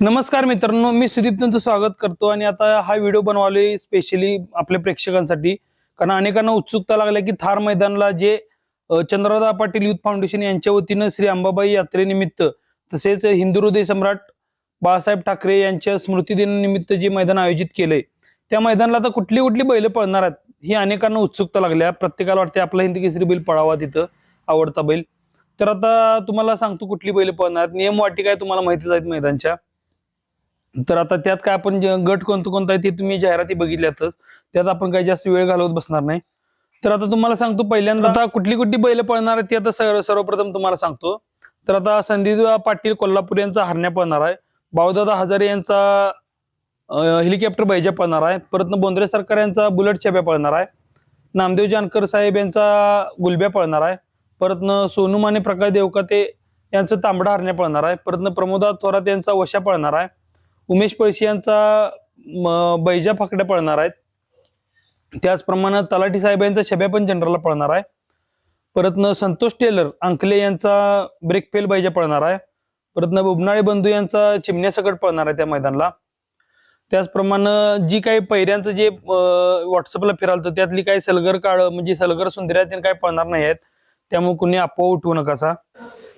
नमस्कार मित्रांनो मी सुदीप तुमचं स्वागत करतो आणि आता हा व्हिडिओ बनवले स्पेशली आपल्या प्रेक्षकांसाठी. कारण अनेकांना उत्सुकता लागल्या की थार मैदानला जे चंद्रदा पाटील युथ फाउंडेशन यांच्या वतीनं श्री अंबाबाई यात्रेनिमित्त तसेच हिंदू हृदय सम्राट बाळासाहेब ठाकरे यांच्या स्मृतीदिनानिमित्त जे मैदान आयोजित केलंय त्या मैदानाला आता कुठली कुठली बैल पळणार आहेत ही अनेकांना उत्सुकता लागल्या प्रत्येकाला वाटते आपला हिंदी केसरी बैल पळावा तिथं आवडता बैल. तर आता तुम्हाला सांगतो कुठली बैल पळणार आहेत. नियम वाटी काय तुम्हाला माहितीच आहेत मैदानच्या? तर आता त्यात काय आपण गट कोणतं कोणता आहे ते तुम्ही जाहिराती बघितल्यातच त्यात आपण काही जास्त वेळ घालवत बसणार नाही. तर आता तुम्हाला सांगतो पहिल्यांदा आता कुठली कुठली बैल पळणार आहेत ती आता सर्व- सर्वप्रथम तुम्हाला सांगतो. तर आता संदीप पाटील कोल्हापूर यांचा हरण्या पळणार आहे. बावदादा हजारे यांचा हेलिकॉप्टर बैजा पळणार आहे. परत बोंद्रे सरकार यांचा बुलेट छब्या पळणार आहे. नामदेव जानकर साहेब यांचा गुलब्या पळणार आहे. परत सोनू माने प्रकाश देवकाते यांचं तांबडा हरण्या पळणार आहे. परत प्रमोदा थोरात यांचा वशा पळणार आहे. उमेश पळशी यांचा बैजा फाकड्या पळणार आहेत. त्याचप्रमाणे तलाठी साहेब यांचा छब्या पण जनरलला पळणार आहे. परत संतोष टेलर अंकले यांचा ब्रेक फेल बैजा पळणार आहे. परत बुबनाळे बंधू यांचा चिमण्यासकट पळणार आहे त्या मैदानाला. त्याचप्रमाणे जी काही पैऱ्यांचं जे व्हॉट्सअपला फिरालतं त्यातली काही सलगर काळ म्हणजे सलगर सुंदर्या ते काही पळणार नाही आहेत. त्यामुळे कुणी आपोआप उठवू नकासा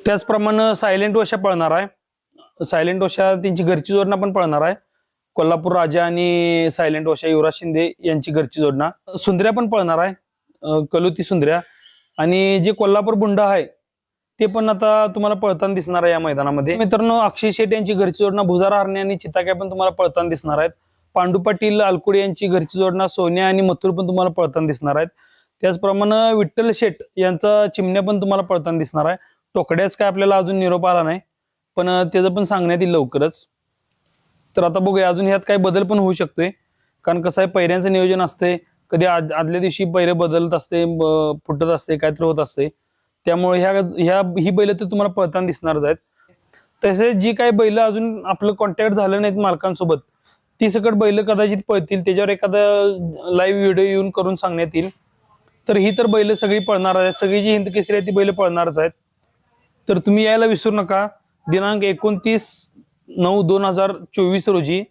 त्याचप्रमाणे सायलेंट वशा पळणार आहे. सायलेंट ओशा त्यांची घरची जोडणा पण पळणार आहे. कोल्हापूर राजा आणि सायलेंट ओशा युवराज शिंदे यांची घरची जोडणा. सुंदर्या पण पळणार आहे. कलुती सुंदर्या. आणि जे कोल्हापूर बुंडा आहे ते पण आता तुम्हाला पळताना दिसणार आहे या मैदानामध्ये. मित्रांनो अक्षय शेट यांची घरची जोडणा भुजारा हरणे आणि चिताक्या पण तुम्हाला पळताना दिसणार आहेत. पांडू पाटील अलकुडे यांची घरची जोडणा सोन्या आणि मथुर पण तुम्हाला पळताना दिसणार आहेत. त्याचप्रमाणे विठ्ठल शेट यांचा चिमण्या पण तुम्हाला पळताना दिसणार आहे. टोकड्याच काय आपल्याला अजून निरोप आला नाही. पण त्याचं पण सांगण्यात येईल लवकरच. तर आता बघूया अजून ह्यात काही बदल पण होऊ शकतोय. कारण कसं आहे पैऱ्यांचं नियोजन असते. कधी आद- आदल्या दिवशी पैरे बदलत असते ब- फुटत असते काहीतरी होत असते. त्यामुळे ह्या ह्या ही बैल तर तुम्हाला पळताना दिसणारच आहेत. तसेच जी काही बैल अजून आपलं कॉन्टॅक्ट झालं नाहीत मालकांसोबत ती सकट बैल कदाचित पळतील. त्याच्यावर एखादा लाईव्ह व्हिडिओ येऊन करून सांगण्यात येईल. तर ही तर बैल सगळी पळणार आहेत. सगळी जी हिंद केसरी आहे ती बैल पळणारच आहेत. तर तुम्ही यायला विसरू नका. दिनांक एकोणतीस नऊ दोन हजार चोवीस रोजी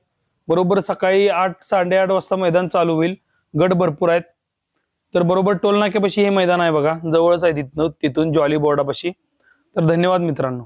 बरोबर सकाळी आठ साडेआठ वाजता मैदान चालू होईल. गट भरपूर आहेत. तर बरोबर टोलनाक्यापाशी हे मैदान आहे बघा. जवळच आहे तिथनं तिथून जॉली बोर्डापाशी तर धन्यवाद मित्रांनो.